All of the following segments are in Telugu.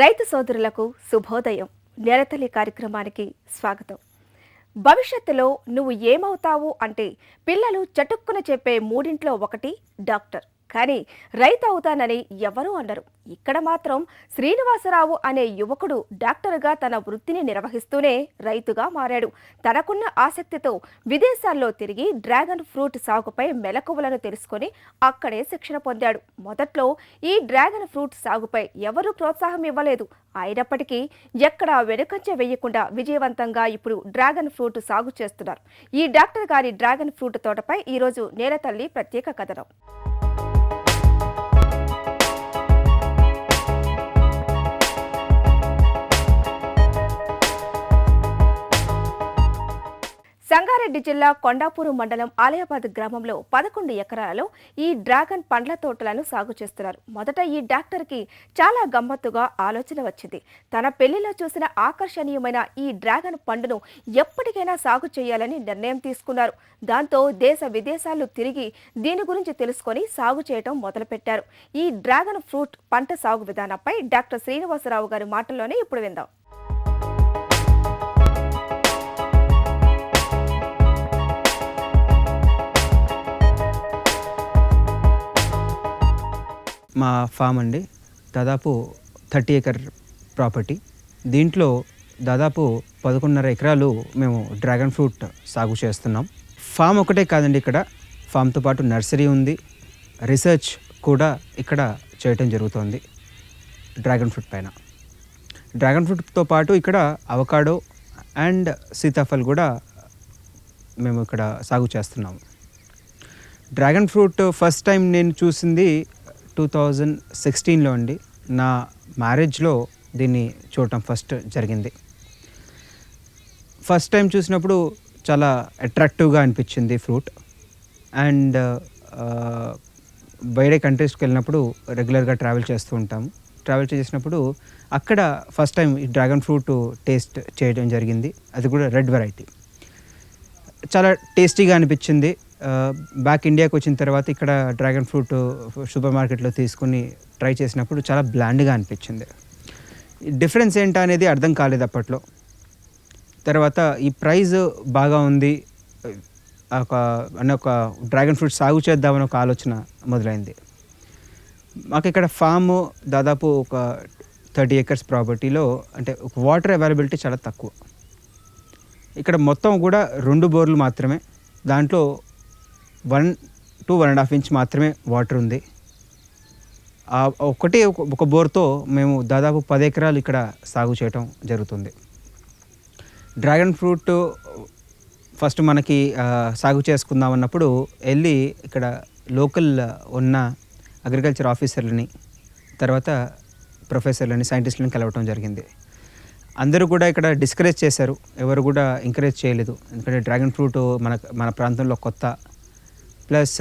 రైతు సోదరులకు శుభోదయం. నెరతల్లి కార్యక్రమానికి స్వాగతం. భవిష్యత్తులో నువ్వు ఏమవుతావు అంటే పిల్లలు చటుక్కున చెప్పే మూడింట్లో ఒకటి డాక్టర్. కానీ రైతు అవుతానని ఎవరూ అనరు. ఇక్కడ మాత్రం శ్రీనివాసరావు అనే యువకుడు డాక్టర్గా తన వృత్తిని నిర్వహిస్తూనే రైతుగా మారాడు. తనకున్న ఆసక్తితో విదేశాల్లో తిరిగి డ్రాగన్ ఫ్రూట్ సాగుపై మెలకువలను తెలుసుకొని అక్కడే శిక్షణ పొందాడు. మొదట్లో ఈ డ్రాగన్ ఫ్రూట్ సాగుపై ఎవరూ ప్రోత్సాహం ఇవ్వలేదు. అయినప్పటికీ ఎక్కడా వెనుకంచ వేయకుండా విజయవంతంగా ఇప్పుడు డ్రాగన్ ఫ్రూట్ సాగు చేస్తున్నారు. ఈ డాక్టర్ గారి డ్రాగన్ ఫ్రూట్ తోటపై ఈరోజు నేలతల్లి ప్రత్యేక కథనం. సంగారెడ్డి జిల్లా కొండాపూరు మండలం ఆలయాబాద్ గ్రామంలో పదకొండు ఎకరాలలో ఈ డ్రాగన్ పండ్ల తోటలను సాగు చేస్తున్నారు. మొదట ఈ డాక్టర్కి చాలా గమ్మత్తుగా ఆలోచన వచ్చింది. తన పెళ్ళిలో చూసిన ఆకర్షణీయమైన ఈ డ్రాగన్ పండును ఎప్పటికైనా సాగు చేయాలని నిర్ణయం తీసుకున్నారు. దాంతో దేశ విదేశాలు తిరిగి దీని గురించి తెలుసుకొని సాగు చేయటం మొదలుపెట్టారు. ఈ డ్రాగన్ ఫ్రూట్ పంట సాగు విధానంపై డాక్టర్ శ్రీనివాసరావు గారి మాటల్లోనే ఇప్పుడు విందాం. మా ఫామ్ అండి. దాదాపు థర్టీ ఏకర్ ప్రాపర్టీ. దీంట్లో దాదాపు పదకొండున్నర ఎకరాలు మేము డ్రాగన్ ఫ్రూట్ సాగు చేస్తున్నాం. ఫామ్ ఒకటే కాదండి ఇక్కడ. ఫామ్తో పాటు నర్సరీ ఉంది. రీసెర్చ్ కూడా ఇక్కడ చేయటం జరుగుతోంది. డ్రాగన్ ఫ్రూట్ పైన. డ్రాగన్ ఫ్రూట్తో పాటు ఇక్కడ అవకాడో అండ్ సీతాఫల్ కూడా మేము ఇక్కడ సాగు చేస్తున్నాము డ్రాగన్ ఫ్రూట్ ఫస్ట్ టైం నేను చూసింది టూ థౌజండ్ సిక్స్టీన్లో అండి నా మ్యారేజ్లో దీన్ని చూడటం ఫస్ట్ జరిగింది. ఫస్ట్ టైం చూసినప్పుడు చాలా అట్రాక్టివ్గా అనిపించింది ఫ్రూట్. అండ్ బయట కంట్రీస్కి వెళ్ళినప్పుడు రెగ్యులర్గా ట్రావెల్ చేస్తూ ఉంటాము. ట్రావెల్ చేసినప్పుడు అక్కడ ఫస్ట్ టైం ఈ డ్రాగన్ ఫ్రూట్ టేస్ట్ చేయడం జరిగింది. అది కూడా రెడ్ వెరైటీ. చాలా టేస్టీగా అనిపించింది. బ్యాక్ ఇండియాకి వచ్చిన తర్వాత ఇక్కడ డ్రాగన్ ఫ్రూట్ సూపర్ మార్కెట్లో తీసుకుని ట్రై చేసినప్పుడు చాలా బ్లాండ్గా అనిపించింది. డిఫరెన్స్ ఏంటా అనేది అర్థం కాలేదు అప్పట్లో. తర్వాత ఈ ప్రైజ్ బాగా ఉంది ఒక అనే ఒక డ్రాగన్ ఫ్రూట్ సాగు చేద్దామని ఒక ఆలోచన మొదలైంది. మాకు ఇక్కడ ఫామ్ దాదాపు ఒక థర్టీ ఎకర్స్ ప్రాపర్టీలో అంటే ఒక వాటర్ అవైలబిలిటీ చాలా తక్కువ. ఇక్కడ మొత్తం కూడా రెండు బోర్లు మాత్రమే. దాంట్లో one to one and half inch మాత్రమే వాటర్ ఉంది. ఒకటే ఒక- బోర్తో మేము దాదాపు పది ఎకరాలు ఇక్కడ సాగు చేయటం జరుగుతుంది. డ్రాగన్ ఫ్రూట్ ఫస్ట్ మనకి సాగు చేసుకుందాం అన్నప్పుడు వెళ్ళి ఇక్కడ లోకల్ ఉన్న అగ్రికల్చర్ ఆఫీసర్లని తర్వాత ప్రొఫెసర్లని సైంటిస్టులను కలవటం జరిగింది. అందరూ కూడా ఇక్కడ డిస్కరేజ్ చేశారు. ఎవరు కూడా ఎంకరేజ్ చేయలేదు. ఎందుకంటే డ్రాగన్ ఫ్రూట్ మన మన ప్రాంతంలో కొత్త. ప్లస్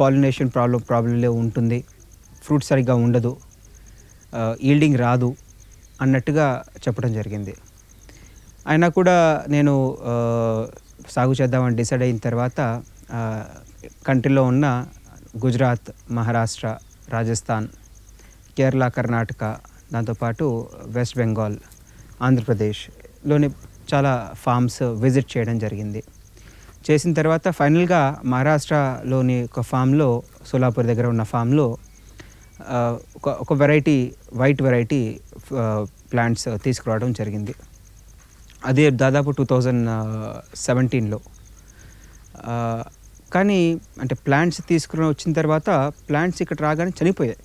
పాలినేషన్ ప్రాబ్లం ప్రాబ్లంలో ఉంటుంది. ఫ్రూట్ సరిగ్గా ఉండదు. Uh, ఈల్డింగ్ రాదు అన్నట్టుగా చెప్పడం జరిగింది. అయినా కూడా నేను uh, సాగు చేద్దామని డిసైడ్ అయిన తర్వాత uh, కంట్రీలో ఉన్న గుజరాత్ మహారాష్ట్ర రాజస్థాన్ కేరళ కర్ణాటక దాంతోపాటు వెస్ట్ బెంగాల్ ఆంధ్రప్రదేశ్లోని చాలా ఫామ్స్ విజిట్ చేయడం జరిగింది. చేసిన తర్వాత ఫైనల్గా మహారాష్ట్రలోని ఒక ఫామ్లో సోలాపూర్ దగ్గర ఉన్న ఫామ్లో ఒక ఒక వెరైటీ వైట్ వెరైటీ ప్లాంట్స్ తీసుకురావడం జరిగింది. అదే దాదాపు టూ థౌజండ్ సెవెంటీన్లో. కానీ అంటే ప్లాంట్స్ తీసుకుని వచ్చిన తర్వాత ప్లాంట్స్ ఇక్కడ రాగానే చనిపోయాయి.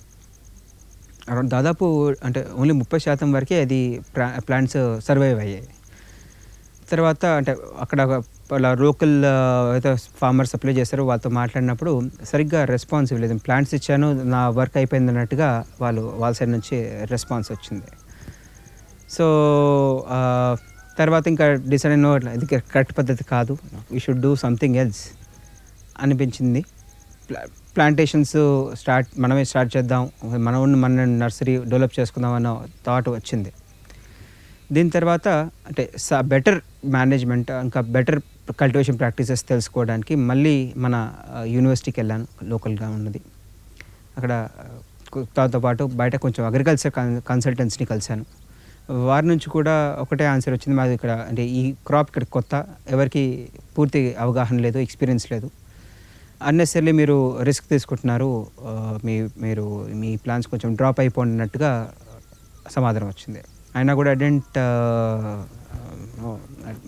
అరౌండ్ దాదాపు అంటే ఓన్లీ ముప్పై శాతం వరకే అది ప్లా ప్లాంట్స్ సర్వైవ్ అయ్యాయి. తర్వాత అంటే అక్కడ వాళ్ళ లోకల్ అయితే ఫార్మర్స్ సప్లై చేస్తారో వాళ్ళతో మాట్లాడినప్పుడు సరిగ్గా రెస్పాన్స్ ఇవ్వలేదు. ప్లాంట్స్ ఇచ్చాను నా వర్క్ అయిపోయింది అన్నట్టుగా వాళ్ళు వాళ్ళ సైడ్ నుంచి రెస్పాన్స్ వచ్చింది. సో తర్వాత ఇంకా డిసైడ్ అయిన ఇది కరెక్ట్ పద్ధతి కాదు we should do something else అనిపించింది. ప్లా ప్లాంటేషన్స్ స్టార్ట్ మనమే స్టార్ట్ చేద్దాం మన మన నర్సరీ డెవలప్ చేసుకుందాం అన్న థాట్ వచ్చింది. దీని తర్వాత అంటే బెటర్ మేనేజ్మెంట్ ఇంకా బెటర్ కల్టివేషన్ ప్రాక్టీసెస్ తెలుసుకోవడానికి మళ్ళీ మన యూనివర్సిటీకి వెళ్ళాను లోకల్గా ఉన్నది. అక్కడ దాంతో పాటు బయట కొంచెం అగ్రికల్చర్ కన్సల్టెన్స్ని కలిశాను. వారి నుంచి కూడా ఒకటే ఆన్సర్ వచ్చింది మాది ఇక్కడ అంటే ఈ క్రాప్ ఇక్కడ కొత్త ఎవరికి పూర్తి అవగాహన లేదు ఎక్స్పీరియన్స్ లేదు. అన్నెసర్లీ మీరు రిస్క్ తీసుకుంటున్నారు మీ మీరు మీ ప్లాన్స్ కొంచెం డ్రాప్ అయిపోయినట్టుగా సమాధానం వచ్చింది. అయినా కూడా డెంట్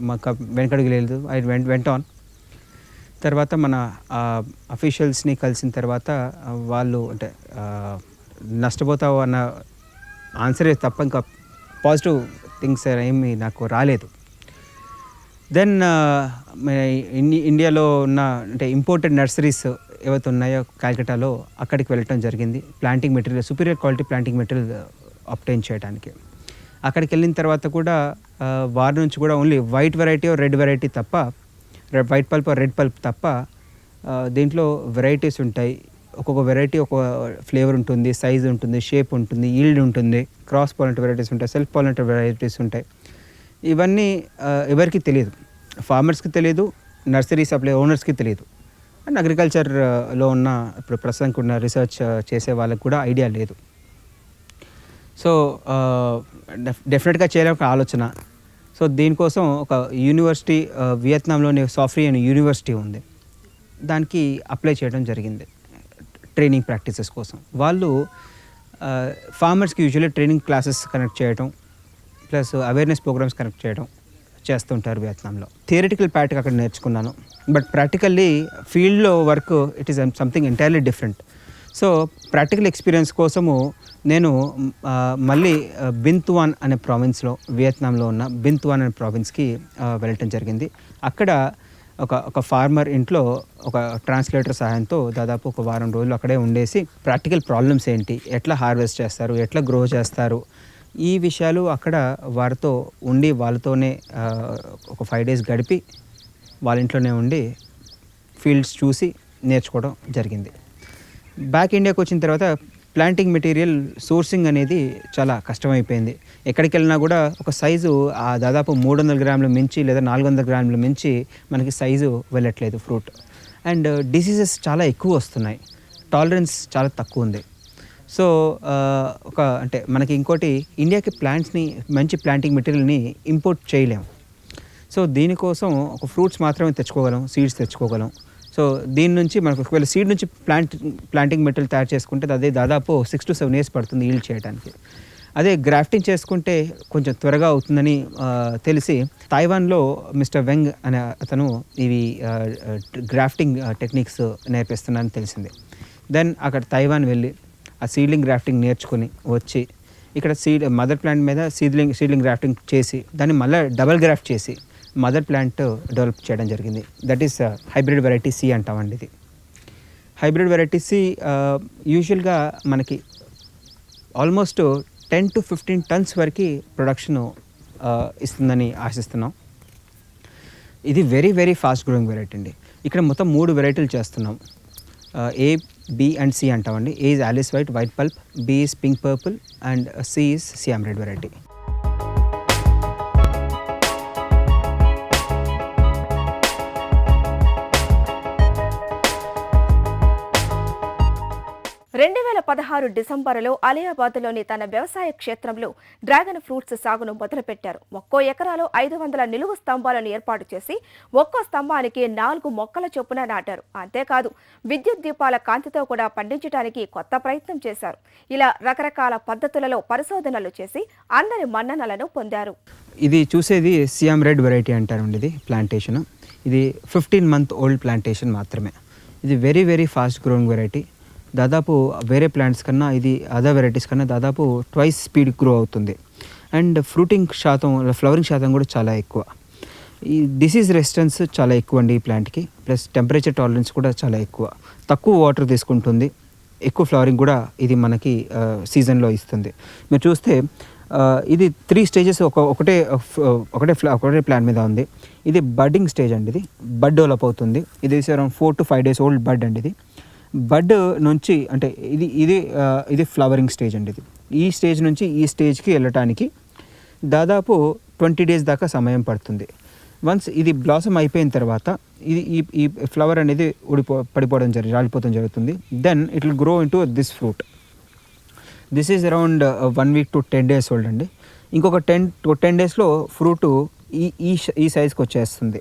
మాకు వెనకడుగు లేదు. ఐ వెంట వెంట ఆన్ తర్వాత మన అఫీషియల్స్ని కలిసిన తర్వాత వాళ్ళు అంటే నష్టపోతావు అన్న ఆన్సరే తప్ప ఇంకా పాజిటివ్ థింగ్స్ ఏమి నాకు రాలేదు. దెన్ uh, ఇండియాలో ఉన్న అంటే ఇంపోర్టెడ్ నర్సరీస్ ఏవైతే ఉన్నాయో కాల్కటాలో అక్కడికి వెళ్ళటం జరిగింది. Planting material superior quality planting material obtain చేయడానికి అక్కడికి వెళ్ళిన తర్వాత కూడా uh, వారి నుంచి కూడా only white variety red variety తప్ప వైట్ పల్ప్ రెడ్ పల్ప్ తప్ప uh, దీంట్లో వెరైటీస్ ఉంటాయి. ఒక్కొక్క వెరైటీ ఒక ఫ్లేవర్ ఉంటుంది సైజ్ ఉంటుంది షేప్ ఉంటుంది ఈల్డ్ ఉంటుంది క్రాస్ పాలినేటర్ వెరైటీస్ ఉంటాయి సెల్ఫ్ పాలినేటర్ వెరైటీస్ ఉంటాయి. ఇవన్నీ ఎవరికి తెలియదు. ఫార్మర్స్కి తెలియదు నర్సరీ సప్లై ఓనర్స్కి తెలియదు. అండ్ అగ్రికల్చర్లో ఉన్న ఇప్పుడు ప్రస్తుతానికి ఉన్న రీసెర్చ్ చేసే వాళ్ళకి కూడా ఐడియా లేదు. సో డెఫినెట్గా చేయాలి ఒక ఆలోచన. సో దీనికోసం ఒక యూనివర్సిటీ వియత్నాంలోని సాఫ్రీ అనే యూనివర్సిటీ ఉంది. దానికి అప్లై చేయడం జరిగింది ట్రైనింగ్ ప్రాక్టీసెస్ కోసం. వాళ్ళు ఫార్మర్స్కి యూజువల్లీ ట్రైనింగ్ క్లాసెస్ కనెక్ట్ చేయడం ప్లస్ అవేర్నెస్ ప్రోగ్రామ్స్ కనెక్ట్ చేయడం చేస్తుంటారు వియత్నాంలో. థియరిటికల్ ప్యాట్కి అక్కడ నేర్చుకున్నాను. బట్ ప్రాక్టికల్లీ ఫీల్డ్లో work it is something entirely different so practical experience కోసము నేను మళ్ళీ బింత్వాన్ అనే ప్రావిన్స్లో వియత్నాంలో ఉన్న బింతువాన్ అనే ప్రావిన్స్కి వెళ్ళటం జరిగింది. అక్కడ ఒక ఒక ఫార్మర్ ఇంట్లో ఒక ట్రాన్స్లేటర్ సహాయంతో దాదాపు ఒక వారం రోజులు అక్కడే ఉండేసి ప్రాక్టికల్ ప్రాబ్లమ్స్ ఏంటి? ఎట్లా హార్వెస్ట్ చేస్తారు? ఎట్లా గ్రో చేస్తారు? ఈ విషయాలు అక్కడ వారితో ఉండి వాళ్ళతోనే ఒక ఫైవ్ డేస్ గడిపి వాళ్ళ ఇంట్లోనే ఉండి ఫీల్డ్స్ చూసి నేర్చుకోవడం జరిగింది. బ్యాక్ ఇండియాకి వచ్చిన తర్వాత ప్లాంటింగ్ మెటీరియల్ సోర్సింగ్ అనేది చాలా కష్టమైపోయింది. ఎక్కడికి వెళ్ళినా కూడా ఒక సైజు ఆ దాదాపు మూడు వందల గ్రాముల మించి లేదా నాలుగు వందల గ్రాముల మించి మనకి సైజు వెళ్ళట్లేదు ఫ్రూట్ అండ్ డిసీజెస్ చాలా ఎక్కువ వస్తున్నాయి. టాలరెన్స్ చాలా తక్కువ ఉంది. సో ఒక అంటే మనకి ఇంకోటి ఇండియాకి ప్లాంట్స్ని మంచి ప్లాంటింగ్ మెటీరియల్ని ఇంపోర్ట్ చేయలేము సో దీనికోసం ఒక ఫ్రూట్స్ మాత్రమే తెచ్చుకోగలం సీడ్స్ తెచ్చుకోగలం. సో దీని నుంచి మనకు ఒకవేళ సీడ్ నుంచి ప్లాంట్ ప్లాంటింగ్ మెటీరియల్ తయారు చేసుకుంటే అదే దాదాపు సిక్స్ టు సెవెన్ ఇయర్స్ పడుతుంది ఈల్డ్ చేయడానికి అదే గ్రాఫ్టింగ్ చేసుకుంటే కొంచెం త్వరగా అవుతుందని తెలిసి తైవాన్లో మిస్టర్ వెంగ్ అనే అతను ఇవి గ్రాఫ్టింగ్ టెక్నిక్స్ నేర్పిస్తున్నారని తెలిసింది. దెన్ అక్కడ తైవాన్ వెళ్ళి ఆ సీడ్లింగ్ గ్రాఫ్టింగ్ నేర్చుకుని వచ్చి ఇక్కడ సీడ్ మదర్ ప్లాంట్ మీద సీడ్లింగ్ సీడ్లింగ్ గ్రాఫ్టింగ్ చేసి దాన్ని మళ్ళీ డబల్ గ్రాఫ్ట్ చేసి మదర్ ప్లాంట్ డెవలప్ చేయడం జరిగింది. That is hybrid variety C అంటామండి ఇది. హైబ్రిడ్ వెరైటీ సి యూజువల్గా మనకి almost ten to fifteen tons వరకు ప్రొడక్షన్ uh, ఇస్తుందని ఆశిస్తున్నాం. ఇది very very fast growing variety అండి. ఇక్కడ మొత్తం మూడు వెరైటీలు చేస్తున్నాం. ఏ బి అండ్ సి అంటామండి. A is Alice white white pulp B is pink purple and C is Siam red variety పదహారు డిసెంబరులో అలియాబాద్లోని తన వ్యవసాయ క్షేత్రంలో డ్రాగన్ ఫ్రూట్స్ సాగును మొదలుపెట్టారు. ఒక్కో ఎకరాలో ఐదు వందల నిలువు స్తంభాలను ఏర్పాటు చేసి ఒక్కో స్తంభానికి నాలుగు మొక్కల చొప్పున నాటారు. అంతేకాదు విద్యుత్ దీపాల కాంతితో కూడా పండించడానికి కొత్త ప్రయత్నం చేశారు. ఇలా రకరకాల పద్ధతులలో పరిశోధనలు చేసి అందరి మన్ననలను పొందారు. ఇది చూసేది సిఎం రెడ్ వెరైటీ అంటారండి ఇది ప్లాంటేషన్. ఇది ఫిఫ్టీన్ మంత్ ఓల్డ్ ప్లాంటేషన్ మాత్రమే. ఇది very very fast growing variety. దాదాపు వేరే ప్లాంట్స్ కన్నా ఇది అదర్ వెరైటీస్ కన్నా దాదాపు ట్వైస్ స్పీడ్ గ్రో అవుతుంది. అండ్ ఫ్రూటింగ్ శాతం ఫ్లవరింగ్ శాతం కూడా చాలా ఎక్కువ. ఈ డిసీజ్ రెసిస్టెన్స్ చాలా ఎక్కువ అండి ఈ ప్లాంట్కి. ప్లస్ టెంపరేచర్ టాలరెన్స్ కూడా చాలా ఎక్కువ. తక్కువ వాటర్ తీసుకుంటుంది. ఎక్కువ ఫ్లవరింగ్ కూడా ఇది మనకి సీజన్లో ఇస్తుంది. మీరు చూస్తే ఇది త్రీ స్టేజెస్ ఒక ఒకటే ఒకటే ఫ్లా ఒకటే ప్లాంట్ మీద ఉంది. ఇది బడ్డింగ్ స్టేజ్ అండి ఇది. బడ్ డెవలప్ అవుతుంది. ఇది around four to five days old bud అండి ఇది. బడ్ నుంచి అంటే ఇది ఇది ఇది ఫ్లవరింగ్ స్టేజ్ అండి ఇది. ఈ స్టేజ్ నుంచి ఈ స్టేజ్కి వెళ్ళటానికి దాదాపు ట్వంటీ డేస్ దాకా సమయం పడుతుంది. వన్స్ ఇది బ్లాసమ్ అయిపోయిన తర్వాత ఇది ఈ ఈ ఫ్లవర్ అనేది ఊడిపో పడిపోవడం జరిగి రాలిపోవడం జరుగుతుంది. Then it will grow into this fruit. This is around one week to ten days old అండి. ఇంకొక టెన్ టు టెన్ డేస్లో ఫ్రూట్ ఈ ఈ ఈ సైజ్కి వచ్చేస్తుంది.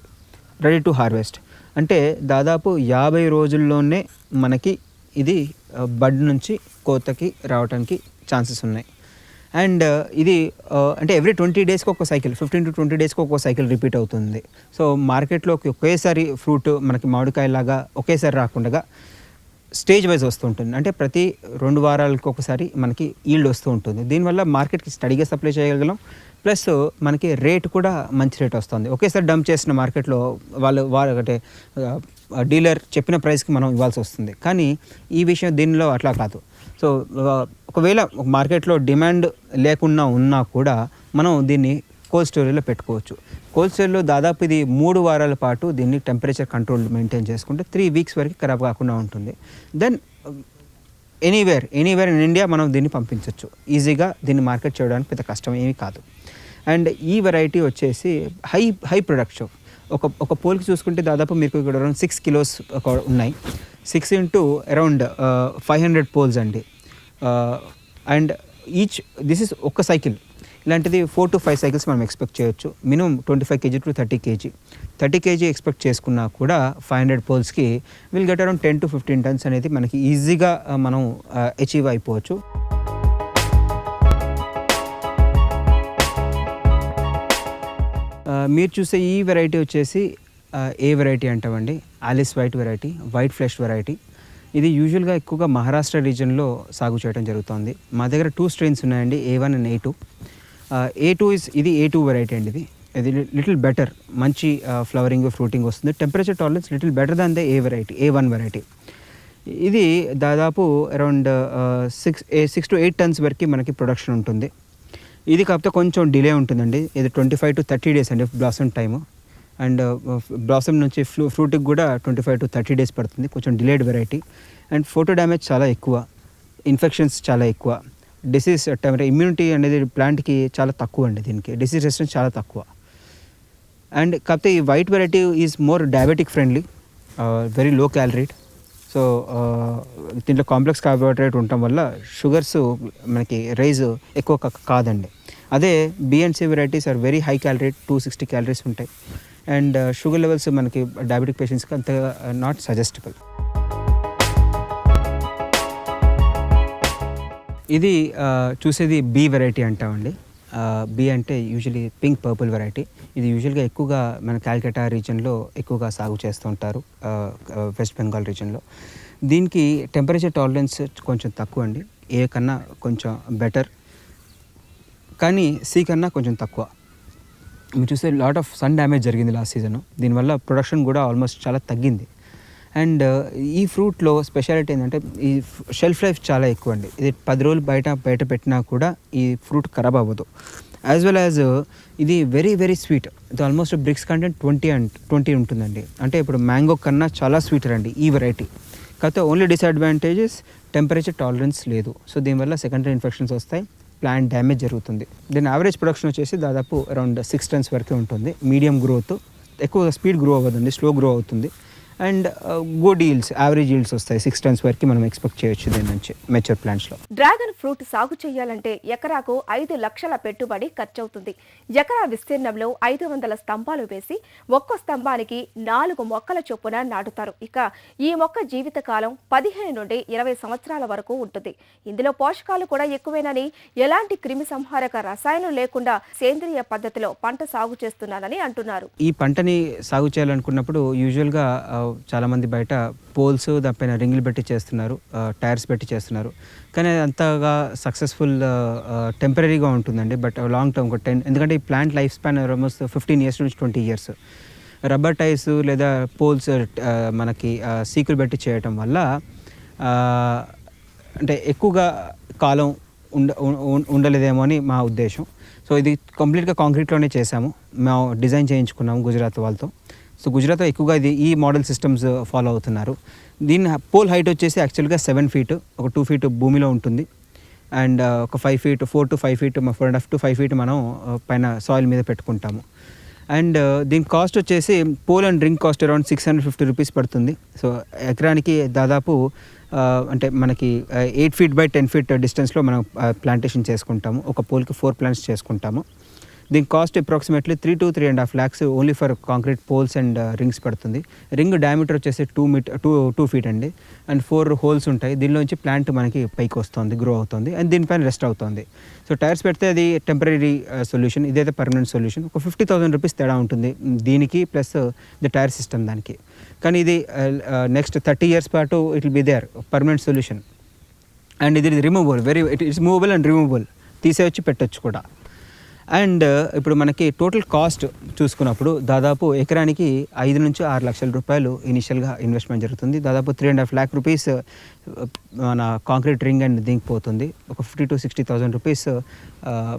Ready to harvest. అంటే దాదాపు యాభై రోజుల్లోనే మనకి ఇది బడ్ నుంచి కోతకి రావడానికి ఛాన్సెస్ ఉన్నాయి. అండ్ ఇది అంటే ఎవ్రీ ట్వంటీ డేస్కి ఒక సైకిల్ ఫిఫ్టీన్ టు ట్వంటీ డేస్కి ఒక సైకిల్ రిపీట్ అవుతుంది. సో మార్కెట్లోకి ఒకేసారి ఫ్రూట్ మనకి మామిడికాయలాగా ఒకేసారి రాకుండా స్టేజ్ వైజ్ వస్తూ ఉంటుంది. అంటే ప్రతి రెండు వారాలకు ఒకసారి మనకి ఈల్డ్ వస్తూ ఉంటుంది. దీనివల్ల మార్కెట్కి స్టడీగా సప్లై చేయగలం. ప్లస్ మనకి రేట్ కూడా మంచి రేట్ వస్తుంది. ఒకేసారి డంప్ చేసిన మార్కెట్లో వాళ్ళు వారు అంటే డీలర్ చెప్పిన ప్రైస్కి మనం ఇవ్వాల్సి వస్తుంది. కానీ ఈ విషయం దీనిలో అట్లా కాదు. సో ఒకవేళ మార్కెట్లో డిమాండ్ లేకుండా ఉన్నా కూడా మనం దీన్ని కోల్డ్ స్టోరేజ్లో పెట్టుకోవచ్చు. కోల్డ్ స్టోరేజ్లో దాదాపు ఇది మూడు వారాల పాటు దీన్ని టెంపరేచర్ కంట్రోల్ మెయింటైన్ చేసుకుంటే త్రీ వీక్స్ వరకు ఖరాబ్ కాకుండా ఉంటుంది. Then anywhere anywhere in India మనం దీన్ని పంపించవచ్చు ఈజీగా దీన్ని మార్కెట్ చేయడానికి పెద్ద కష్టం ఏమీ కాదు. అండ్ ఈ వెరైటీ వచ్చేసి హై హై ప్రొడక్షన్ ఒక ఒక పోల్కి చూసుకుంటే దాదాపు మీకు ఇక్కడ అరౌండ్ సిక్స్ కిలోస్ ఉన్నాయి. Six into around five hundred poles అండి. అండ్ ఈచ్ దిస్ ఇస్ ఒక సైకిల్ ఇలాంటిది ఫోర్ టు ఫైవ్ సైకిల్స్ మనం ఎక్స్పెక్ట్ చేయొచ్చు. Minimum twenty five kg to thirty kg thirty kg expect చేసుకున్నా కూడా five hundred పోల్స్కి will get around ten to fifteen tons అనేది మనకి ఈజీగా uh, మనం uh, అచీవ్ అయిపోవచ్చు. మీరు చూసే ఈ వెరైటీ వచ్చేసి ఏ వెరైటీ అంటామండి? Alice white variety white flesh variety. ఇది యూజువల్గా ఎక్కువగా మహారాష్ట్ర రీజన్లో సాగు చేయడం జరుగుతుంది. మా దగ్గర టూ స్ట్రెయిన్స్ ఉన్నాయండి A one and A two A two is ఇది ఏ టూ వెరైటీ అండి ఇది. ఇది లిటిల్ బెటర్ మంచి ఫ్లవరింగ్ ఫ్రూటింగ్ వస్తుంది. Temperature tolerance little better than the A variety A one variety ఇది దాదాపు around six six to eight tons వరకు మనకి ప్రొడక్షన్ ఉంటుంది. ఇది కాకపోతే కొంచెం డిలే ఉంటుందండి. ఇది twenty five to thirty days అండి blossom time. And uh, blossom నుంచి ఫ్లూ ఫ్రూట్కి కూడా twenty five to thirty days పడుతుంది. కొంచెం delayed variety. And photo damage చాలా ఎక్కువ. ఇన్ఫెక్షన్స్ చాలా ఎక్కువ. డిసీజ్ ఇమ్యూనిటీ అనేది ప్లాంట్కి చాలా తక్కువ అండి దీనికి. డిసీజ్ రెసిస్టెన్స్ చాలా తక్కువ. అండ్ కాకపోతే ఈ white variety is more diabetic friendly. Uh, very low caloried so uh, దీంట్లో కాంప్లెక్స్ కార్బోహైడ్రేట్ ఉండటం వల్ల షుగర్స్ మనకి రైజ్ ఎక్కువ కాదండి. అదే B and C varieties are very high calorie two sixty calories ఉంటాయి. అండ్ షుగర్ లెవెల్స్ మనకి డయాబెటిక్ పేషెంట్స్కి అంత uh, నాట్ సజెస్టబుల్ ఇది uh, చూసేది బి వెరైటీ అంటామండి. Uh, బి అంటే యూజువలీ పింక్ పర్పుల్ వెరైటీ ఇది యూజువల్గా ఎక్కువగా మన కాల్కటా రీజన్లో ఎక్కువగా సాగు చేస్తూ ఉంటారు వెస్ట్ బెంగాల్ రీజన్లో దీనికి టెంపరేచర్ టాలరెన్స్ కొంచెం తక్కువ అండి ఏ కన్నా కొంచెం బెటర్ కానీ సి కన్నా కొంచెం తక్కువ. మీరు చూస్తే లాట్ ఆఫ్ సన్ డ్యామేజ్ జరిగింది లాస్ట్ సీజన్ దీనివల్ల ప్రొడక్షన్ కూడా ఆల్మోస్ట్ చాలా తగ్గింది. అండ్ ఈ ఫ్రూట్లో స్పెషాలిటీ ఏంటంటే ఈ షెల్ఫ్ లైఫ్ చాలా ఎక్కువ అండి. ఇది పది రోజులు బయట బయట పెట్టినా కూడా ఈ ఫ్రూట్ ఖరాబ్ అవ్వదు. యాజ్ వెల్ యాజ్ ఇది వెరీ వెరీ స్వీట్ ఇది almost brix content twenty and twenty ఉంటుందండి. అంటే ఇప్పుడు మ్యాంగో కన్నా చాలా స్వీటర్ అండి ఈ వెరైటీ కాకపోతే ఓన్లీ డిసడ్వాంటేజెస్ టెంపరేచర్ టాలరెన్స్ లేదు. సో దీనివల్ల సెకండరీ ఇన్ఫెక్షన్స్ వస్తాయి. ప్లాంట్ డ్యామేజ్ జరుగుతుంది. దీని యావరేజ్ ప్రొడక్షన్ వచ్చేసి దాదాపు అరౌండ్ సిక్స్ టన్స్ వరకే ఉంటుంది. మీడియం గ్రోత్ ఎక్కువ స్పీడ్ గ్రో అవ్వదండి స్లో గ్రో అవుతుంది. And good yields average yields వస్తాయి. సిక్స్ టన్స్ వరకు మనం ఎక్స్పెక్ట్ చేయొచ్చు దీని నుంచి మెచ్యూర్ ప్లాంట్స్లో. డ్రాగన్ ఫ్రూట్ సాగు చేయాలంటే ఎకరాకు ఐదు లక్షల పెట్టుబడి ఖర్చవుతుంది. ఎకరా విస్తీర్ణంలో ఐదు వందల స్తంభాలు వేసి ఒక్కో స్తంభానికి నాలుగు మొక్కల చొప్పున నాటుతారు. ఇక ఈ మొక్క జీవితకాలం పదిహేను నుండి ఇరవై సంవత్సరాల వరకు ఉంటుంది. ఇందులో పోషకాలు కూడా ఎక్కువేనని ఎలాంటి క్రిమి సంహారక రసాయనం లేకుండా సేంద్రియ పద్ధతిలో పంట సాగు చేస్తున్నానని అంటున్నారు. ఈ పంటని సాగు చేయాలనుకున్నప్పుడు యూజువల్గా చాలామంది బయట పోల్స్ దానిపైన రింగులు పెట్టి చేస్తున్నారు టైర్స్ పెట్టి చేస్తున్నారు. కానీ అది అంతగా సక్సెస్ఫుల్ టెంపరీగా ఉంటుందండి. బట్ లాంగ్ టర్మ్ ఒక టెన్ ఎందుకంటే ఈ plant life span almost fifteen years నుంచి ట్వంటీ ఇయర్స్. రబ్బర్ టైర్స్ లేదా పోల్స్ మనకి సీకులు పెట్టి చేయటం వల్ల అంటే ఎక్కువగా కాలం ఉండ ఉండలేదేమో అని మా ఉద్దేశం. సో ఇది కంప్లీట్గా కాంక్రీట్లోనే చేసాము మేము డిజైన్ చేయించుకున్నాము గుజరాత్ వాళ్ళతో. సో గుజరాత్లో ఎక్కువగా ఇది ఈ మోడల్ సిస్టమ్స్ uh, ఫాలో అవుతున్నారు. దీని పోల్ హైట్ వచ్చేసి యాక్చువల్గా సెవెన్ ఫీట్ ఒక టూ ఫీట్ భూమిలో ఉంటుంది. అండ్ uh, ఒక five feet four to five feet four and half to five feet మనం uh, పైన సాయిల్ మీద పెట్టుకుంటాము. అండ్ దీని కాస్ట్ వచ్చేసి pole and ring cost around six hundred fifty rupees పడుతుంది. సో ఎకరానికి దాదాపు అంటే మనకి eight feet by ten feet డిస్టెన్స్లో మనం ప్లాంటేషన్ చేసుకుంటాము. ఒక పోల్కి ఫోర్ ప్లాంట్స్ చేసుకుంటాము. దీని cost approximately three to three and half lakhs only for concrete poles and rings పడుతుంది. రింగ్ డయామీటర్ వచ్చేసి టూ మీట్ టూ టూ ఫీట్ అండి. అండ్ ఫోర్ హోల్స్ ఉంటాయి. దీనిలోంచి ప్లాంట్ మనకి పైకి వస్తుంది గ్రో అవుతుంది అండ్ దీనిపైన రెస్ట్ అవుతుంది. సో టైర్స్ పెడితే అది టెంపరీ సొల్యూషన్ uh, ఇదైతే పర్మనెంట్ సొల్యూషన్ ఒక ఫిఫ్టీ థౌసండ్ రూపీస్ తేడా ఉంటుంది దీనికి ప్లస్ ది టైర్ సిస్టమ్ దానికి. కానీ ఇది నెక్స్ట్ థర్టీ ఇయర్స్ పాటు it will be there permanent solution and ఇది removable very it it's movable and removable తీసేయచ్చు పెట్టొచ్చు కూడా. అండ్ ఇప్పుడు మనకి టోటల్ కాస్ట్ చూసుకున్నప్పుడు దాదాపు ఎకరానికి ఐదు నుంచి ఆరు లక్షల రూపాయలు ఇనిషియల్గా ఇన్వెస్ట్మెంట్ జరుగుతుంది. దాదాపు three and half lakh rupees మన కాంక్రీట్ రింగ్ అండ్ దింక్ పోతుంది. ఒక fifty to sixty thousand rupees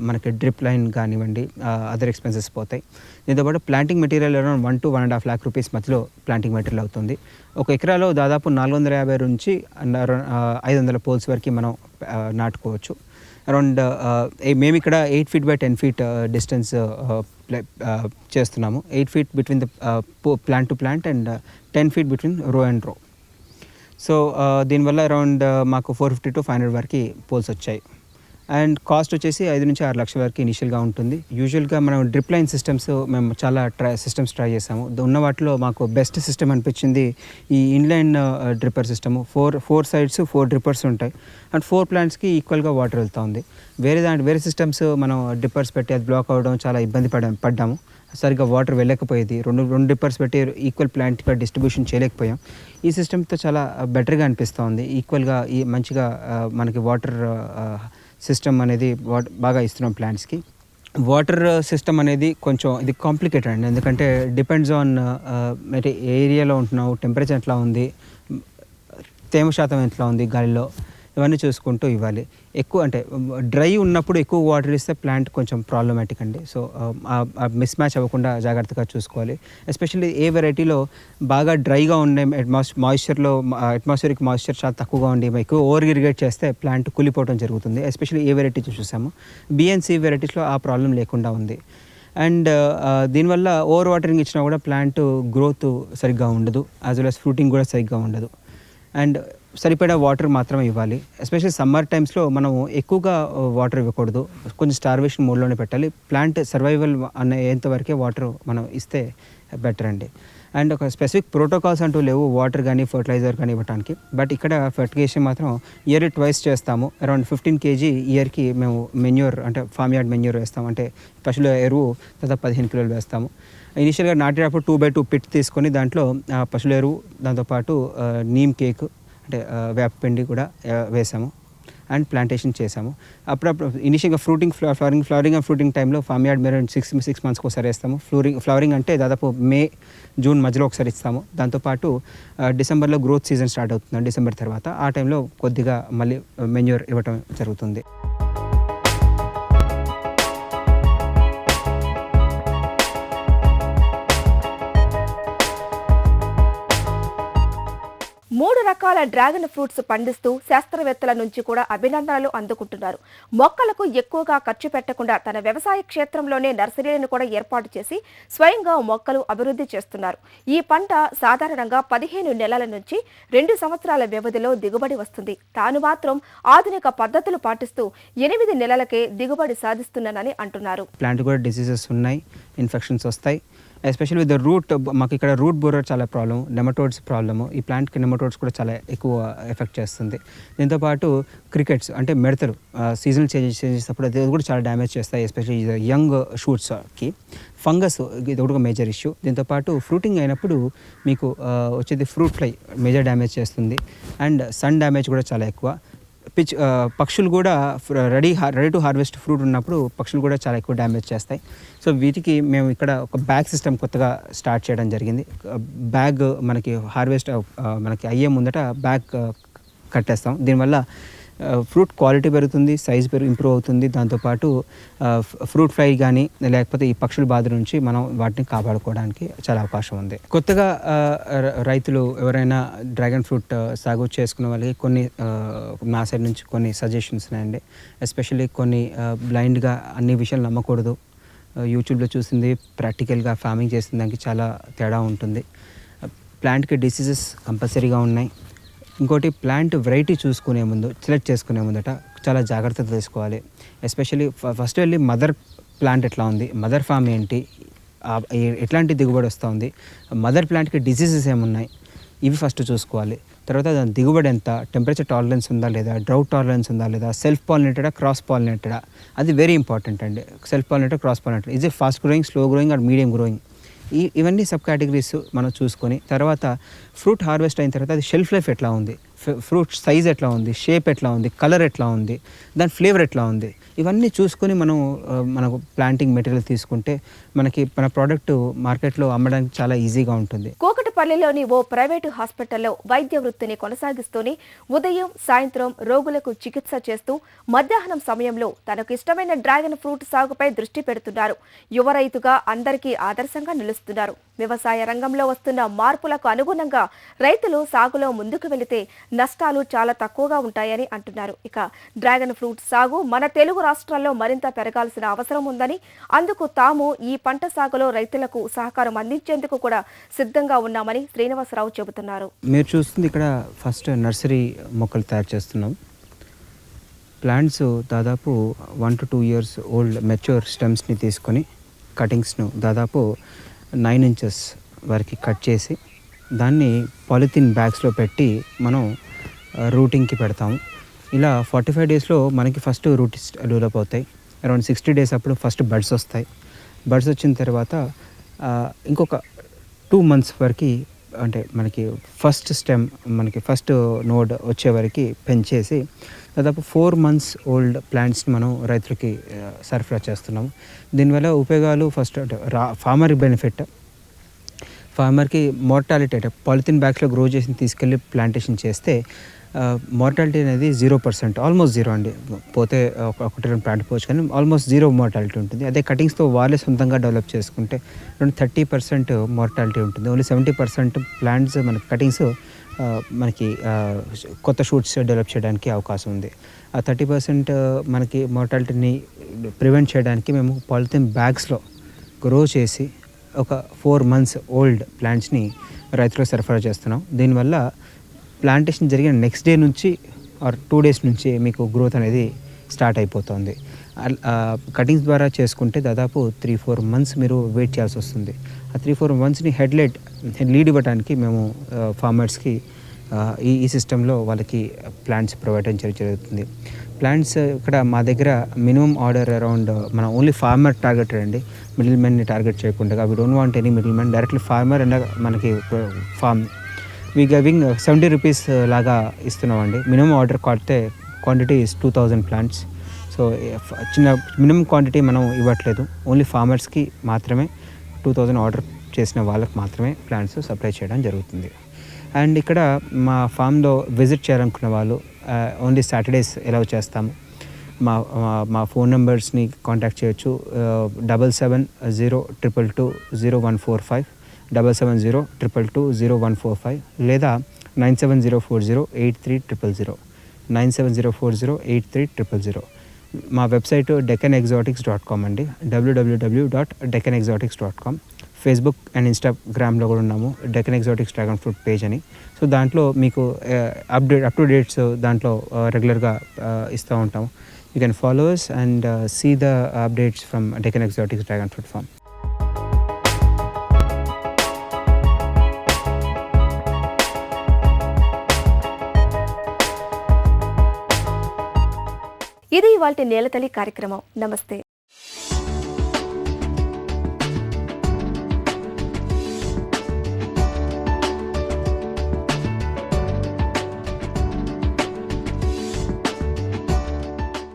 మనకి డ్రిప్ లైన్ కానివ్వండి అదర్ ఎక్స్పెన్సెస్ పోతాయి. దీంతోపాటు planting material around one to one and half lakh rupees మధ్యలో ప్లాంటింగ్ మెటీరియల్ అవుతుంది. ఒక ఎకరాలో దాదాపు నాలుగు వందల యాభై నుంచి ఐదు వందల పోల్స్ వరకు మనం నాటుకోవచ్చు. అరౌండ్ uh, మేము ఇక్కడ eight feet by ten feet uh, distance uh, చేస్తున్నాము. Eight feet between the plant to plant and ten feet between row and row. So దీనివల్ల అరౌండ్ మాకు four fifty to five hundred వరకు పోల్స్ వచ్చాయి. అండ్ కాస్ట్ వచ్చేసి ఐదు నుంచి ఆరు లక్షల వరకు ఇనిషియల్గా ఉంటుంది. యూజువల్గా మనం డ్రిప్ లైన్ సిస్టమ్స్ మేము చాలా ట్రై సిస్టమ్స్ ట్రై చేసాము ఉన్న వాటిలో మాకు బెస్ట్ సిస్టమ్ అనిపించింది ఈ inline dripper system. Four four sides four drippers ఉంటాయి. అండ్ ఫోర్ ప్లాంట్స్కి ఈక్వల్గా వాటర్ వెళ్తూ ఉంది. వేరే దాంట్ వేరే సిస్టమ్స్ మనం డ్రిప్పర్స్ పెట్టి అది బ్లాక్ అవ్వడం చాలా ఇబ్బంది పడ పడ్డాము. సరిగ్గా వాటర్ వెళ్ళకపోయేది. రెండు రెండు డిప్పర్స్ పెట్టి ఈక్వల్ ప్లాంట్గా డిస్ట్రిబ్యూషన్ చేయలేకపోయాం. ఈ సిస్టమ్తో చాలా బెటర్గా అనిపిస్తూ ఈక్వల్గా ఈ మంచిగా మనకి వాటర్ సిస్టమ్ అనేది వాట్ బాగా ఇస్తున్నాం ప్లాంట్స్కి వాటర్ సిస్టమ్ అనేది కొంచెం ఇది కాంప్లికేటెడ్ అండి. ఎందుకంటే డిపెండ్స్ ఆన్ ఏ ఏరియాలో ఉంటున్నావు టెంపరేచర్ ఎట్లా ఉంది తేమ శాతం ఎట్లా ఉంది గాలిలో. ఇవన్నీ చూసుకుంటూ ఇవ్వాలి. ఎక్కువ అంటే డ్రై ఉన్నప్పుడు ఎక్కువ వాటర్ ఇస్తే ప్లాంట్ కొంచెం ప్రాబ్లమాటిక్ అండి. సో మిస్ మ్యాచ్ అవ్వకుండా జాగ్రత్తగా చూసుకోవాలి. ఎస్పెషల్లీ ఏ వెరైటీలో బాగా డ్రైగా ఉండే అట్మాస్ మాయిశ్చర్లో అట్మాస్ఫియరిక్ మాయిశ్చర్ చాలా తక్కువగా ఉండి ఎక్కువ ఓవర్ ఇరిగేట్ చేస్తే ప్లాంట్ కూలిపోవడం జరుగుతుంది. ఎస్పెషల్లీ ఏ వెరైటీ చూసాము బిఎన్సి వెరైటీస్లో ఆ ప్రాబ్లం లేకుండా ఉంది. అండ్ దీనివల్ల ఓవర్ వాటరింగ్ ఇచ్చినా కూడా ప్లాంట్ గ్రోత్ సరిగ్గా ఉండదు. యాజ్ వెల్ అస్ ఫ్రూటింగ్ కూడా సరిగ్గా ఉండదు. అండ్ సరిపడా వాటర్ మాత్రమే ఇవ్వాలి. ఎస్పెషల్లీ సమ్మర్ టైమ్స్లో మనం ఎక్కువగా వాటర్ ఇవ్వకూడదు. కొంచెం స్టార్వేషన్ మోడ్లోనే పెట్టాలి. ప్లాంట్ సర్వైవల్ అయ్యేంత వరకే వాటర్ మనం ఇస్తే బెటర్ అండి. అండ్ ఒక స్పెసిఫిక్ ప్రోటోకాల్స్ అంటూ లేవు వాటర్ కానీ ఫర్టిలైజర్ కానీ ఇవ్వడానికి బట్ ఇక్కడ ఫర్టిగేషన్ మాత్రం ఇయర్ ట్వైస్ చేస్తాము. అరౌండ్ ఫిఫ్టీన్ కేజీ ఇయర్కి మేము మెన్యూర్ అంటే ఫామ్ యార్డ్ మెన్యూర్ వేస్తాం అంటే పశువుల ఎరువు దాదాపు పదిహేను కిలోలు వేస్తాము. ఇనిషియల్గా నాటేటప్పుడు టూ బై టూ పిట్ తీసుకొని దాంట్లో ఆ, పశువుల ఎరువు దాంతోపాటు నీమ్ కేక్ అంటే వేపపిండి కూడా వేసాము. అండ్ ప్లాంటేషన్ చేసాము. అప్పుడప్పుడు ఇనిషియల్గా fruiting flowering flowering and fruiting టైంలో ఫామ్ యార్డ్ మీరు సిక్స్ సిక్స్ మంత్స్కి ఒకసారి వేస్తాము. ఫ్లూరింగ్ ఫ్లవరింగ్ అంటే దాదాపు మే జూన్ మధ్యలో ఒకసారి ఇస్తాము. దాంతోపాటు డిసెంబర్లో గ్రోత్ సీజన్ స్టార్ట్ అవుతుంది డిసెంబర్ తర్వాత. ఆ టైంలో కొద్దిగా మళ్ళీ మెన్యూర్ ఇవ్వటం జరుగుతుంది. రకాల డ్రాగన్ ఫ్రూట్స్ పండిస్తూ శాస్త్రవేత్తల నుంచి కూడా అభినందనలు అందుకుంటున్నారు. మొక్కలకు ఎక్కువగా ఖర్చు పెట్టకుండా తన వ్యవసాయ క్షేత్రంలోనే నర్సరీలను కూడా ఏర్పాటు చేసి స్వయంగా మొక్కలు అభివృద్ధి చేస్తున్నారు. ఈ పంట సాధారణంగా పదిహేను నెలల నుంచి రెండు సంవత్సరాల వ్యవధిలో దిగుబడి వస్తుంది. తాను మాత్రం ఆధునిక పద్ధతులు పాటిస్తూ ఎనిమిది నెలలకే దిగుబడి సాధిస్తున్నానని అంటున్నారు. ప్లాంట్ కూడా డిసీజెస్ ఉన్నాయి ఇన్ఫెక్షన్స్ వస్తాయి. ఎస్పెషల్లీ విత్ ద రూట్ మాకు ఇక్కడ రూట్ బోరర్ చాలా ప్రాబ్లమ్ నెమటోడ్స్ ప్రాబ్లము ఈ ప్లాంట్కి నెమటోడ్స్ కూడా చాలా ఎక్కువ ఎఫెక్ట్ చేస్తుంది. దీంతోపాటు క్రికెట్స్ అంటే మిడతలు సీజనల్ చేంజెస్ చేసేటప్పుడు అది కూడా చాలా డ్యామేజ్ చేస్తాయి ఎస్పెషల్లీ యంగ్ షూట్స్కి ఫంగస్ ఇది ఒకటి మేజర్ ఇష్యూ దీంతోపాటు ఫ్రూటింగ్ అయినప్పుడు మీకు వచ్చేది ఫ్రూట్ ఫ్లై మేజర్ డ్యామేజ్ చేస్తుంది. అండ్ సన్ డ్యామేజ్ కూడా చాలా ఎక్కువ. పిచ్ పక్షులు కూడా ready ready to harvest fruit ఉన్నప్పుడు పక్షులు కూడా చాలా ఎక్కువ డ్యామేజ్ చేస్తాయి. సో వీటికి మేము ఇక్కడ ఒక బ్యాగ్ సిస్టమ్ కొత్తగా స్టార్ట్ చేయడం జరిగింది. బ్యాగ్ మనకి హార్వెస్ట్ మనకి అయ్యే ముందట బ్యాగ్ కట్టేస్తాం. దీనివల్ల ఫ్రూట్ క్వాలిటీ పెరుగుతుంది సైజ్ పెరుగు ఇంప్రూవ్ అవుతుంది. దాంతోపాటు ఫ్రూట్ ఫ్లై కానీ లేకపోతే ఈ పక్షుల బాధ నుంచి మనం వాటిని కాపాడుకోవడానికి చాలా అవకాశం ఉంది. కొత్తగా రైతులు ఎవరైనా డ్రాగన్ ఫ్రూట్ సాగు చేసుకునే వాళ్ళకి కొన్ని నా సైడ్ నుంచి కొన్ని సజెషన్స్ ఉన్నాయండి. ఎస్పెషల్లీ కొన్ని బ్లైండ్గా అన్ని విషయాలు నమ్మకూడదు. యూట్యూబ్లో చూసింది ప్రాక్టికల్గా ఫార్మింగ్ చేసిన దానికి చాలా తేడా ఉంటుంది. ప్లాంట్కి డిసీజెస్ కంపల్సరీగా ఉన్నాయి. ఇంకోటి ప్లాంట్ వెరైటీ చూసుకునే ముందు సెలెక్ట్ చేసుకునే ముందట చాలా జాగ్రత్తలు తీసుకోవాలి. ఎస్పెషల్లీ ఫస్ట్ వెళ్ళి మదర్ ప్లాంట్ ఎట్లా ఉంది మదర్ ఫామ్ ఏంటి ఎట్లాంటి దిగుబడి వస్తుంది మదర్ ప్లాంట్కి డిసీజెస్ ఏమున్నాయి ఇవి ఫస్ట్ చూసుకోవాలి. తర్వాత దాని దిగుబడి ఎంత టెంపరేచర్ టాలరెన్స్ ఉందా లేదా డ్రౌట్ టాలరెన్స్ ఉందా లేదా సెల్ఫ్ పాలినేటెడా క్రాస్ పాలినేటెడా అది వెరీ ఇంపార్టెంట్ అండి. Self pollinated cross pollinated. ఇది fast growing slow growing and medium growing ఈ ఇవన్నీ సబ్ కేటగిరీస్ మనం చూసుకొని తర్వాత ఫ్రూట్ హార్వెస్ట్ అయిన తర్వాత అది షెల్ఫ్ లైఫ్ ఎట్లా ఉంది? ఫ్రూట్ సైజ్ ఎట్లా ఉంది? షేప్ ఎట్లా ఉంది? కలర్ ఎట్లా ఉంది? దాని ఫ్లేవర్ ఎట్లా ఉంది? ఇవన్నీ చూసుకొని మనం మనకు ప్లాంటింగ్ మెటీరియల్ తీసుకుంటే మనకి మన ప్రోడక్ట్ మార్కెట్లో అమ్మడానికి చాలా ఈజీగా ఉంటుంది. కూకటిపల్లిలోని ఓ ప్రైవేటు హాస్పిటల్లో వైద్య వృత్తిని కొనసాగిస్తూనే ఉదయం సాయంత్రం రోగులకు చికిత్స చేస్తూ మధ్యాహ్నం సమయంలో తనకు ఇష్టమైన డ్రాగన్ ఫ్రూట్ సాగుపై దృష్టి పెడుతున్నారు. యువ రైతుగా అందరికీ ఆదర్శంగా నిలుస్తున్నారు. వ్యవసాయ రంగంలో వస్తున్న మార్పులకు అనుగుణంగా రైతులు సాగులో ముందుకు వెళితే నష్టాలు చాలా తక్కువగా ఉంటాయని అంటున్నారు. ఇక డ్రాగన్ ఫ్రూట్ సాగు మన తెలుగు రాష్ట్రాల్లో మరింత పెరగాల్సిన అవసరం ఉందని అందుకు తాము ఈ పంట సాగులో రైతులకు సహకారం అందించేందుకు కూడా సిద్ధంగా ఉన్నామని శ్రీనివాసరావు చెబుతున్నారు. మీరు చూస్తుంది ఇక్కడ ఫస్ట్ నర్సరీ మొక్కలు తయారు చేస్తున్నాం. ప్లాంట్స్ దాదాపు one to two years old mature స్టెమ్స్ని తీసుకొని కటింగ్స్ను దాదాపు నైన్ ఇంచెస్ వరకు కట్ చేసి దాన్ని పాలిథిన్ బ్యాగ్స్లో పెట్టి మనం రూటింగ్కి పెడతాము. ఇలా ఫార్టీ ఫైవ్ డేస్లో మనకి ఫస్ట్ రూట్ డెవలప్ అవుతాయి. అరౌండ్ సిక్స్టీ డేస్ అప్పుడు ఫస్ట్ బడ్స్ వస్తాయి. బడ్స్ వచ్చిన తర్వాత ఇంకొక టూ మంత్స్ వరకు అంటే మనకి ఫస్ట్ స్టెమ్ మనకి ఫస్ట్ నోడ్ వచ్చే వరకు పెంచేసి దాదాపు ఫోర్ మంత్స్ ఓల్డ్ ప్లాంట్స్ని మనం రైతులకి సరఫరా చేస్తున్నాము. దీనివల్ల ఉపయోగాలు ఫస్ట్ అంటే రా ఫార్మర్ బెనిఫిట్. ఫార్మర్కి మోర్టాలిటీ అంటే పాలిథిన్ బ్యాగ్స్లో గ్రో చేసి తీసుకెళ్ళి ప్లాంటేషన్ చేస్తే మార్టాలిటీ అనేది జీరో పర్సెంట్ ఆల్మోస్ట్ జీరో అండి. పోతే ఒకటి రెండు ప్లాంట్ పోవచ్చు కానీ ఆల్మోస్ట్ జీరో మార్టాలిటీ ఉంటుంది. అదే కటింగ్స్తో వాళ్ళే సొంతంగా డెవలప్ చేసుకుంటే రెండు థర్టీ పర్సెంట్ మార్టాలిటీ ఉంటుంది. ఓన్లీ సెవెంటీ పర్సెంట్ ప్లాంట్స్ మనకి కటింగ్స్ మనకి కొత్త షూట్స్ డెవలప్ చేయడానికి అవకాశం ఉంది. ఆ థర్టీ పర్సెంట్ మనకి మార్టాలిటీని ప్రివెంట్ చేయడానికి మేము పాలిథిన్ బ్యాగ్స్లో గ్రో చేసి ఒక ఫోర్ మంత్స్ ఓల్డ్ ప్లాంట్స్ని రైతులకు సరఫరా చేస్తున్నాం. దీనివల్ల ప్లాంటేషన్ జరిగిన నెక్స్ట్ డే నుంచి ఆర్ టూ డేస్ నుంచి మీకు గ్రోత్ అనేది స్టార్ట్ అయిపోతుంది. కటింగ్స్ ద్వారా చేసుకుంటే దాదాపు త్రీ ఫోర్ మంత్స్ మీరు వెయిట్ చేయాల్సి వస్తుంది. ఆ త్రీ ఫోర్ మంత్స్ని హెడ్లైట్ లీడ్ ఇవ్వడానికి మేము ఫార్మర్స్కి ఈ ఈ సిస్టంలో వాళ్ళకి ప్లాంట్స్ ప్రొవైడ్ చేయడం జరుగుతుంది. ప్లాంట్స్ ఇక్కడ మా దగ్గర మినిమం ఆర్డర్ అరౌండ్ మన ఓన్లీ ఫార్మర్ టార్గెట్ అండి. మిడిల్ మెన్ని టార్గెట్ చేయకుండా we don't want any middle men directly farmer and మనకి farm we giving seventy rupees లాగా ఇస్తున్నామండి. మినిమం ఆర్డర్ కొడితే quantity is two thousand plants so చిన్న మినిమం క్వాంటిటీ మనం ఇవ్వట్లేదు. ఓన్లీ ఫార్మర్స్కి మాత్రమే టూ థౌజండ్ ఆర్డర్ చేసిన వాళ్ళకి మాత్రమే ప్లాంట్స్ సప్లై చేయడం జరుగుతుంది. అండ్ ఇక్కడ మా ఫామ్లో విజిట్ చేయాలనుకున్న వాళ్ళు ఓన్లీ సాటర్డేస్ ఎలా చేస్తాము మా మా- మా ఫోన్ నెంబర్స్ని కాంటాక్ట్ చేయొచ్చు. Double seven zero triple two zero one four five double seven zero triple two zero one four five లేదా nine seven zero four zero eight three triple zero nine seven zero four zero eight three triple zero మా website Deccan Exotics dot com అండి W W W dot Deccan Exotics dot com Facebook and ఇన్స్టాగ్రామ్లో కూడా ఉన్నాము Deccan Exotics dragon fruit page అని. సో దాంట్లో మీకు అప్డేట్ అప్ టు డేట్స్ దాంట్లో రెగ్యులర్గా ఇస్తూ ఉంటాము. You can followers and see the updates from Deccan Exotics dragon fruit farm ఇవాళ నేలతల్లి కార్యక్రమం. నమస్తే.